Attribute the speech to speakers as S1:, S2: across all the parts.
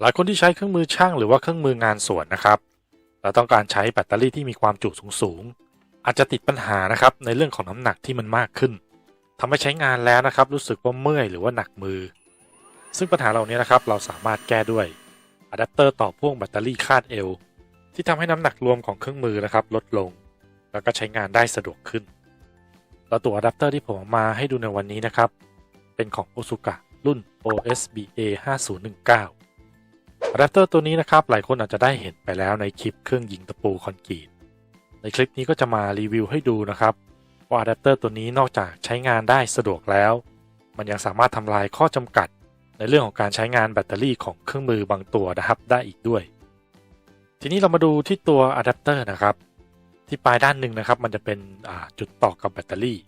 S1: หลายคนที่ใช้เครื่องมือช่างหรือว่าเครื่องมืองานสวนนะครับเราต้องการใช้แบตเตอรี่ที่มีความจุสูงๆอาจจะติดปัญหานะครับในเรื่องของน้ำหนักที่มันมากขึ้นทำให้ใช้งานแล้วนะครับ รู้สึกว่าเมื่อยหรือว่าหนักมือ ซึ่งปัญหาเหล่านี้นะครับ เราสามารถแก้ด้วยอะแดปเตอร์ต่อพ่วงแบตเตอรี่คาดเอวที่ทำให้น้ำหนักรวมของเครื่องมือนะครับ ลดลง แล้วก็ใช้งานได้สะดวกขึ้นแล้วตัวอะแดปเตอร์ที่ผมมาให้ดูในวันนี้นะครับ เป็นของ o s u k a รุ่น OSBA 5019 อะแดปเตอร์ตัวนี้นะครับ หลายคนอาจจะได้เห็นไปแล้วในคลิปเครื่องยิงตะปูคอนกรีต ในคลิปนี้ก็จะมารีวิวให้ดูนะครับ ว่าอะแดปเตอร์ตัวนี้นอกจากใช้งานได้สะดวกแล้ว มันยังสามารถทำลายข้อจำกัด ในเรื่องของการใช้งานแบตเตอรี่ของเครื่องมือบางตัวนะครับได้อีกด้วย ทีนี้เรามาดูที่ตัวอะแดปเตอร์นะครับ ที่ปลายด้านหนึ่งนะครับ มันจะเป็นจุดต่อกับแบตเตอรี่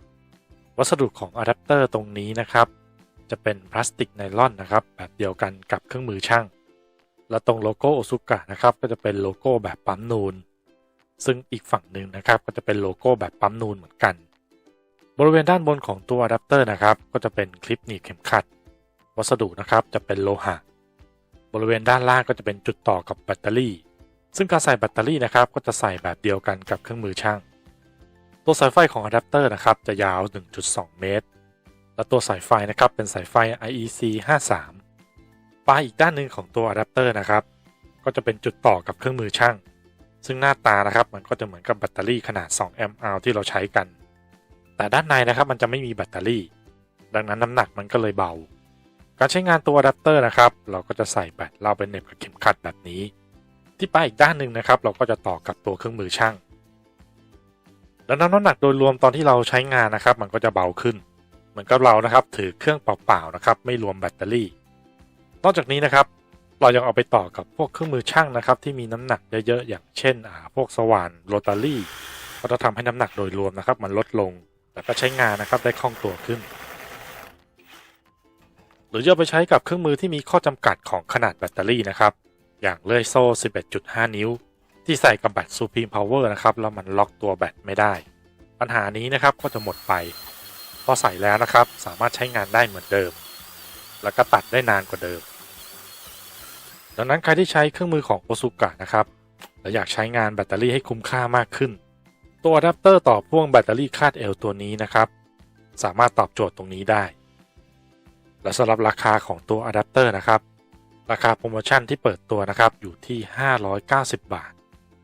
S1: วัสดุของอะแดปเตอร์ตรงนี้นะครับ จะเป็นพลาสติกไนลอนนะครับ แบบเดียวกันกับเครื่องมือช่าง และตรงโลโก้โอซุกะนะครับก็จะเป็นโลโก้แบบปั๊มนูน ซึ่งอีกฝั่งหนึ่งนะครับก็จะเป็นโลโก้แบบปั๊มนูนเหมือนกัน บริเวณด้านบนของตัวอะแดปเตอร์นะครับก็จะเป็นคลิปหนีบเข็มขัด วัสดุนะครับจะเป็นโลหะ บริเวณด้านล่างก็จะเป็นจุดต่อกับแบตเตอรี่ ซึ่งการใส่แบตเตอรี่นะครับก็จะใส่แบบเดียวกันกับเครื่องมือช่าง ตัวสายไฟของอะแดปเตอร์นะครับจะยาว 1.2 เมตร และตัวสายไฟนะครับเป็นสายไฟ IEC 53 ปลายอีกด้านหนึ่งของตัวอะแดปเตอร์นะครับก็จะเป็นจุดต่อกับเครื่องมือช่าง ซึ่งหน้าตานะครับมันก็จะเหมือนกับแบตเตอรี่ขนาด 2 แอมป์อที่เราใช้กัน แต่ด้านในนะครับมันจะไม่มีแบตเตอรี่ ดังนั้นน้ำหนักมันก็เลยเบา การใช้งานตัวอะแดปเตอร์นะครับเราก็จะใส่แบตเราไปเน็บกับเข็มขัดแบบนี้ ที่ปลายอีกด้านหนึ่งนะครับเราก็จะต่อกับตัวเครื่องมือช่าง แล้วน้ำหนักโดยรวมตอนที่เราใช้งานนะครับมันก็จะเบาขึ้น เหมือนกับเรานะครับถือเครื่องเปล่าๆนะครับไม่รวมแบตเตอรี่ นอกจากนี้นะครับเรายังเอาไปต่อกับพวกเครื่องมือช่างนะครับ ที่มีน้ำหนักเยอะๆอย่างเช่นอ่าพวกสว่านโรตารี่ก็จะทำให้น้ำหนักโดยรวมนะครับ มันลดลงแต่ก็ใช้งานนะครับได้คล่องตัวขึ้น หรือจะเอาไปใช้กับเครื่องมือที่มีข้อจำกัดของขนาดแบตเตอรี่นะครับ อย่างเลื่อยโซ่ 11.5 นิ้ว ที่ใส่กับแบต Supreme Power นะครับแล้วมันล็อกตัวแบตไม่ได้ ปัญหานี้นะครับก็จะหมดไป พอใส่แล้วนะครับ สามารถใช้งานได้เหมือนเดิม แล้วก็ตัดได้นานกว่าเดิม ดังนั้นใครที่ใช้เครื่องมือของโอซุกะนะครับและอยากใช้งานแบตเตอรี่ให้คุ้มค่ามากขึ้น ตัวอะแดปเตอร์ต่อพ่วงแบตเตอรี่คาดเอวตัวนี้นะครับ สามารถตอบโจทย์ตรงนี้ได้ และสำหรับราคาของตัวอะแดปเตอร์นะครับ ราคาโปรโมชั่นที่เปิดตัวนะครับอยู่ที่ 590 บาท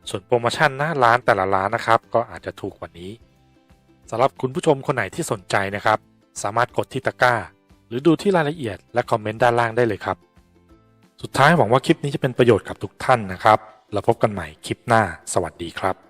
S1: ส่วนโปรโมชั่นหน้าร้านแต่ละร้านนะครับ ก็อาจจะถูกกว่านี้สำหรับคุณผู้ชมคนไหนที่สนใจนะครับ สามารถกดที่ตะกร้า หรือดูที่รายละเอียดและคอมเมนต์ด้านล่างได้เลยครับ สุดท้ายหวังว่าคลิปนี้จะเป็นประโยชน์กับทุกท่านนะครับ แล้วพบกันใหม่คลิปหน้า สวัสดีครับ